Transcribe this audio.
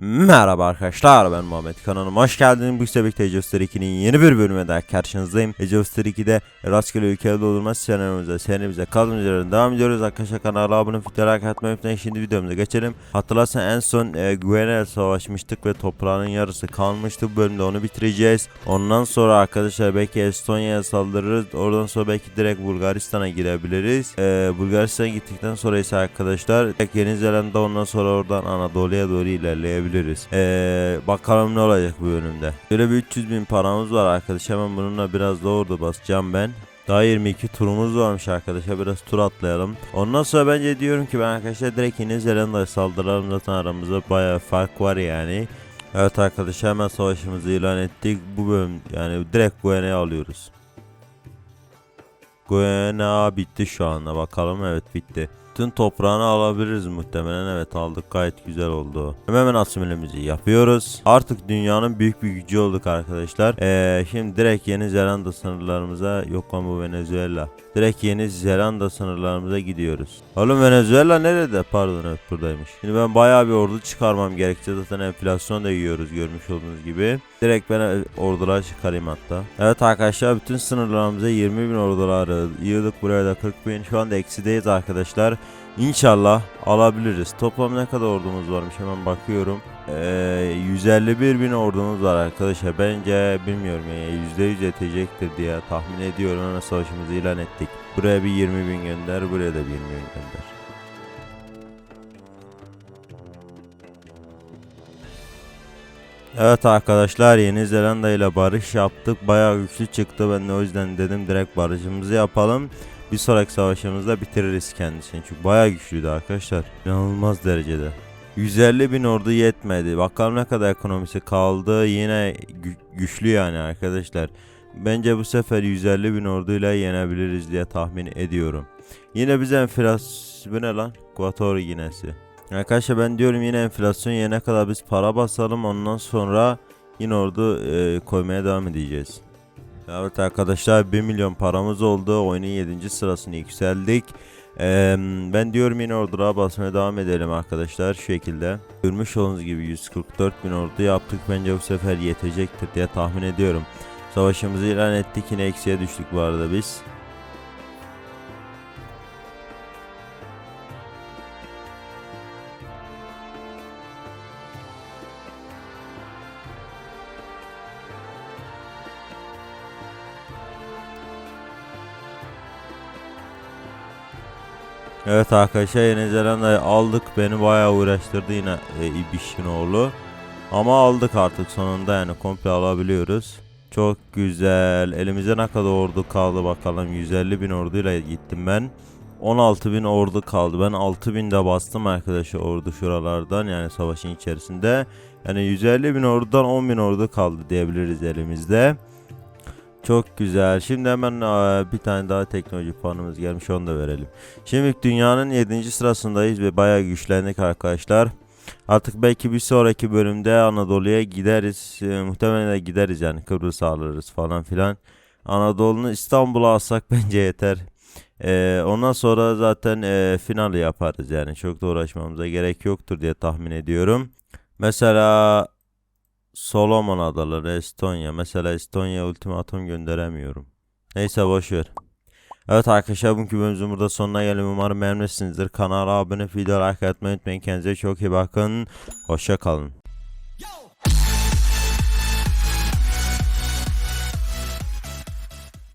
Merhaba arkadaşlar ben Muhammed kanalıma hoş geldiniz. Bu sebekte Age of Story 2'nin yeni bir bölümüne daha karşınızdayım. Age of Story 2'de rastgele ülkede doldurma senaryomuza serimize kaldığımız yerden devam ediyoruz. Arkadaşlar kanala abone olup like atmayı unutmayın. Şimdi videomuza geçelim. Hatırlarsan en son e, Gwen'e savaşmıştık ve toprağının yarısı kalmıştı. Bu bölümde onu bitireceğiz. Ondan sonra arkadaşlar belki Estonya'ya saldırırız. Oradan sonra belki direkt Bulgaristan'a girebiliriz. E, Bulgaristan'a gittikten sonra ise arkadaşlar Yeni Zelanda ondan sonra oradan Anadolu'ya doğru ilerleyebiliriz. E, bakalım ne olacak bu bölümde. Böyle bir 300 bin paramız var arkadaş. Hemen bununla biraz orada basacağım ben. Daha 22 turumuz varmış arkadaşlar. Biraz tur atlayalım. Ondan sonra bence diyorum ki ben arkadaşlar direkt Yeni Zelanda'ya saldıralım. Zaten aramızda bayağı fark var yani. Evet arkadaşlar hemen savaşımızı ilan ettik. Bu bölüm yani direkt Guiana'yı alıyoruz. Guiana bitti şu anda. Bakalım evet bitti. Tüm toprağını alabiliriz muhtemelen. Evet aldık gayet güzel oldu. Hemen asimilemizi yapıyoruz. Artık dünyanın büyük bir gücü olduk arkadaşlar. Ee, şimdi direkt Yeni Zelanda sınırlarımıza yok lan bu Venezuela. Direkt Yeni Zelanda sınırlarımıza gidiyoruz. Oğlum Venezuela nerede? Pardon evet buradaymış. Şimdi ben bayağı bir ordu çıkarmam gerekecek. Zaten enflasyon da yiyoruz görmüş olduğunuz gibi. Direkt ben e, ordular çıkarayım hatta. Evet arkadaşlar bütün sınırlarımıza 20 bin orduları yığdık. Buraya da 40 bin. Şu anda eksideyiz arkadaşlar. İnşallah alabiliriz. Toplam ne kadar ordumuz varmış hemen bakıyorum. Ee, 151 bin ordumuz var arkadaşlar. Bence bilmiyorum ya %100 yetecektir diye tahmin ediyorum. Hemen savaşımızı ilan ettik. Buraya bir 20 bin gönder. Buraya da bir 20 bin gönder. Evet arkadaşlar Yeni Zelanda ile barış yaptık. Bayağı güçlü çıktı. Ben de o yüzden dedim direkt barışımızı yapalım. Bir sonraki savaşımızda bitiririz kendisini. Çünkü bayağı güçlüydü arkadaşlar. İnanılmaz derecede. 150 bin ordu yetmedi. Bakalım ne kadar ekonomisi kaldı. Yine gü- güçlü yani arkadaşlar. Bence bu sefer 150 bin orduyla yenebiliriz diye tahmin ediyorum. Yine bize enflasyon... Bu ne lan? Kuvator yinesi. Arkadaşlar ben diyorum yine enflasyon yene kadar biz para basalım. Ondan sonra yine ordu e, koymaya devam edeceğiz. Evet arkadaşlar 1 milyon paramız oldu. Oyunun 7. sırasını yükseldik. Ee, ben diyorum yine ordulara basmaya devam edelim arkadaşlar şu şekilde. Görmüş olduğunuz gibi 144 bin ordu yaptık. Bence bu sefer yetecektir diye tahmin ediyorum. Savaşımızı ilan ettik yine eksiye düştük bu arada biz. Evet arkadaşlar Yeni Zelanda'yı aldık. Beni bayağı uğraştırdı yine e, İbişinoğlu. Ama aldık artık sonunda yani komple alabiliyoruz. Çok güzel. Elimizde ne kadar ordu kaldı bakalım. 150 bin orduyla gittim ben. 16 bin ordu kaldı. Ben 6 bin de bastım arkadaşlar ordu şuralardan yani savaşın içerisinde. Yani 150 bin ordudan 10 bin ordu kaldı diyebiliriz elimizde. Çok güzel. Şimdi hemen bir tane daha teknoloji puanımız gelmiş onu da verelim. Şimdi dünyanın 7. sırasındayız ve bayağı güçlendik arkadaşlar. Artık belki bir sonraki bölümde Anadolu'ya gideriz. Ee, muhtemelen de gideriz yani Kıbrıs alırız falan filan. Anadolu'nu İstanbul'a alsak bence yeter. Ee, ondan sonra zaten e, finali yaparız yani çok da uğraşmamıza gerek yoktur diye tahmin ediyorum. Mesela Solomon Adaları, Estonya. Mesela Estonya ultimatum gönderemiyorum. Neyse boş. Evet arkadaşlar bugünkü bölümümüzün burada sonuna gelelim. Umarım beğenmişsinizdir. Kanala abone, video like atmayı unutmayın. Kendinize çok iyi bakın. Hoşça kalın.